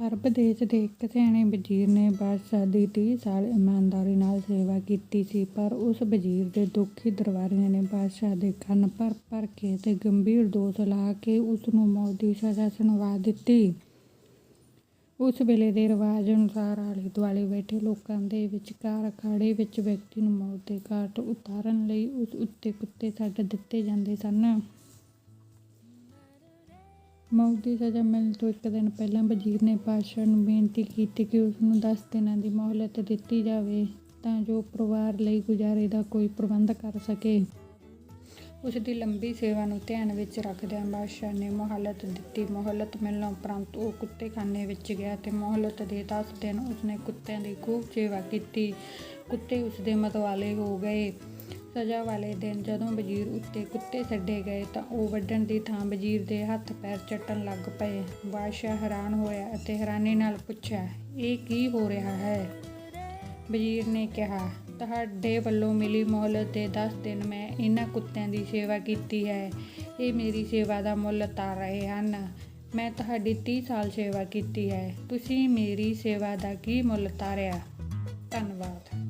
ਅਰਬ ਦੇਸ਼ ਦੇ ਇੱਕ ਸਿਆਣੇ ਵਜ਼ੀਰ ਨੇ ਬਾਦਸ਼ਾਹ ਦੀ ਤੀਹ ਸਾਲ ਇਮਾਨਦਾਰੀ ਨਾਲ ਸੇਵਾ ਕੀਤੀ ਸੀ, ਪਰ ਉਸ ਵਜ਼ੀਰ ਦੇ ਦੁਖੀ ਦਰਬਾਰੀਆਂ ਨੇ ਬਾਦਸ਼ਾਹ ਦੇ ਕੰਨ ਭਰ ਭਰ ਕੇ ਤੇ ਗੰਭੀਰ ਦੋਸ਼ ਲਾ ਕੇ ਉਸ ਨੂੰ ਮੌਤ ਦੀ ਸਜ਼ਾ ਸੁਣਵਾ ਦਿੱਤੀ। ਉਸ ਵੇਲੇ ਦੇ ਰਿਵਾਜ ਅਨੁਸਾਰ ਆਲੇ ਦੁਆਲੇ ਬੈਠੇ ਲੋਕਾਂ ਦੇ ਵਿਚਕਾਰ ਅਖਾੜੇ ਵਿੱਚ ਵਿਅਕਤੀ ਨੂੰ ਮੌਤ ਦੇ ਘਾਟ ਉਤਾਰਨ ਲਈ ਉਸ ਉੱਤੇ ਕੁੱਤੇ ਛੱਡ ਦਿੱਤੇ ਜਾਂਦੇ ਸਨ। ਮੌਤ ਦੀ ਸਜ਼ਾ ਮਿਲਣ ਤੋਂ ਇੱਕ ਦਿਨ ਪਹਿਲਾਂ ਵਜ਼ੀਰ ਨੇ ਬਾਦਸ਼ਾਹ ਨੂੰ ਬੇਨਤੀ ਕੀਤੀ ਕਿ ਉਸ ਨੂੰ ਦਸ ਦਿਨਾਂ ਦੀ ਮੋਹਲਤ ਦਿੱਤੀ ਜਾਵੇ ਤਾਂ ਜੋ ਪਰਿਵਾਰ ਲਈ ਗੁਜ਼ਾਰੇ ਦਾ ਕੋਈ ਪ੍ਰਬੰਧ ਕਰ ਸਕੇ। ਉਸ ਦੀ ਲੰਬੀ ਸੇਵਾ ਨੂੰ ਧਿਆਨ ਵਿੱਚ ਰੱਖਦਿਆਂ ਬਾਦਸ਼ਾਹ ਨੇ ਮੋਹਲਤ ਦਿੱਤੀ। ਮੋਹਲਤ ਮਿਲਣ ਉਪਰੰਤ ਉਹ ਕੁੱਤੇਖਾਨੇ ਵਿੱਚ ਗਿਆ ਤੇ ਮੋਹਲਤ ਦੇ ਦਸ ਦਿਨ ਉਸਨੇ ਕੁੱਤਿਆਂ ਦੀ ਖੂਬ ਸੇਵਾ ਕੀਤੀ। ਕੁੱਤੇ ਉਸਦੇ ਮਤਵਾਲੇ ਹੋ ਗਏ। ਸਜ਼ਾ ਵਾਲੇ ਦਿਨ ਜਦੋਂ ਵਜ਼ੀਰ ਉੱਤੇ ਕੁੱਤੇ ਛੱਡੇ ਗਏ ਤਾਂ ਉਹ ਵੱਢਣ ਦੀ ਥਾਂ ਵਜ਼ੀਰ ਦੇ ਹੱਥ ਪੈਰ ਚੱਟਣ ਲੱਗ ਪਏ। ਬਾਦਸ਼ਾਹ ਹੈਰਾਨ ਹੋਇਆ ਅਤੇ ਹੈਰਾਨੀ ਨਾਲ ਪੁੱਛਿਆ, ਇਹ ਕੀ ਹੋ ਰਿਹਾ ਹੈ? ਵਜ਼ੀਰ ਨੇ ਕਿਹਾ, ਤੁਹਾਡੇ ਵੱਲੋਂ ਮਿਲੀ ਮੋਹਲਤ ਦੇ ਦਸ ਦਿਨ ਮੈਂ ਇਹਨਾਂ ਕੁੱਤਿਆਂ ਦੀ ਸੇਵਾ ਕੀਤੀ ਹੈ। ਇਹ ਮੇਰੀ ਸੇਵਾ ਦਾ ਮੁੱਲ ਤਾਰ ਰਹੇ ਹਨ। ਮੈਂ ਤੁਹਾਡੀ ਤੀਹ ਸਾਲ ਸੇਵਾ ਕੀਤੀ ਹੈ। ਤੁਸੀਂ ਮੇਰੀ ਸੇਵਾ ਦਾ ਕੀ ਮੁੱਲ ਤਾਰਿਆ? ਧੰਨਵਾਦ।